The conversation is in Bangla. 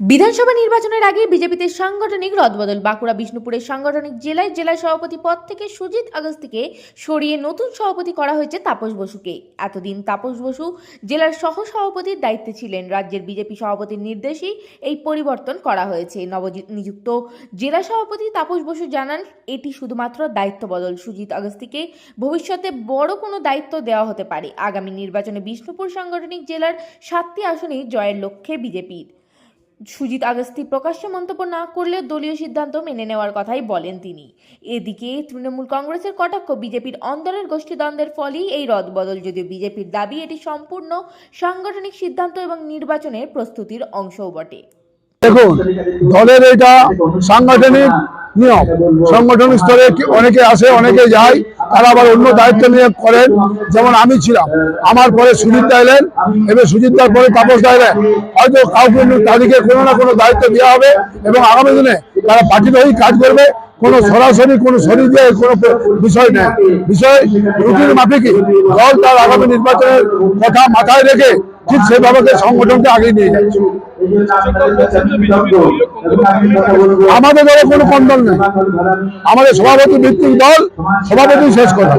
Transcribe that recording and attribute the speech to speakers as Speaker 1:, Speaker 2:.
Speaker 1: বিধানসভা নির্বাচনের আগে বিজেপিতে সাংগঠনিক রদবদল। বাঁকুড়া, বিষ্ণুপুরের সাংগঠনিক জেলায় জেলা সভাপতি পদ থেকে সুজিত আগস্তিকে সরিয়ে নতুন সভাপতি করা হয়েছে তাপস বসুকে। এতদিন তাপস বসু জেলার সহ সভাপতির দায়িত্বে ছিলেন। রাজ্যের বিজেপি সভাপতির নির্দেশেই এই পরিবর্তন করা হয়েছে। নবনিযুক্ত জেলা সভাপতি তাপস বসু জানান, এটি শুধুমাত্র দায়িত্ব বদল। সুজিত আগস্তিকে ভবিষ্যতে বড় কোনো দায়িত্ব দেওয়া হতে পারে। আগামী নির্বাচনে বিষ্ণুপুর সাংগঠনিক জেলার সাতটি আসনেই জয়ের লক্ষ্যে বিজেপির। সুজিত আগস্তি প্রকাশ্য মন্তব্য না করলেও দলীয় সিদ্ধান্ত মেনে নেওয়ার কথাই বলেন তিনি। এদিকে তৃণমূল কংগ্রেসের কটাক্ষ বিজেপির অন্দরের গোষ্ঠীদ্বন্দ্বের ফলেই এই রদবদল, যদিও বিজেপির দাবি এটি সম্পূর্ণ সাংগঠনিক সিদ্ধান্ত এবং নির্বাচনের প্রস্তুতির অংশও বটে।
Speaker 2: দেখুন, দলের এটা সাংগঠনিক নিয়ম। সাংগঠনিক স্তরে অনেকে আসে, অনেকে যায়। তারা আবার অন্য দায়িত্ব নিয়ে করেন, যেমন আমি ছিলাম। আমার পরে সুজিত এলেন, এবার সুজিত দার পরে তাপস এলেন। হয়তো কাউকে তাদেরকে কোনো না কোনো দায়িত্ব দেওয়া হবে এবং আগামী দিনে তারা পার্টির হয়েই কাজ করবে। কোনো সরাসরি, কোনো শরীর কোনো বিষয় নেই। বিষয় রুটিন মাফিকই। দল তার আগামী নির্বাচনের কথা মাথায় রেখে ঠিক সেভাবে সংগঠনকে আগিয়ে নিয়ে যাচ্ছে। আমাদের দলে কোনো কন্দল নেই। আমাদের সভাপতি ভিত্তিক দল সভাপতি শেষ কথা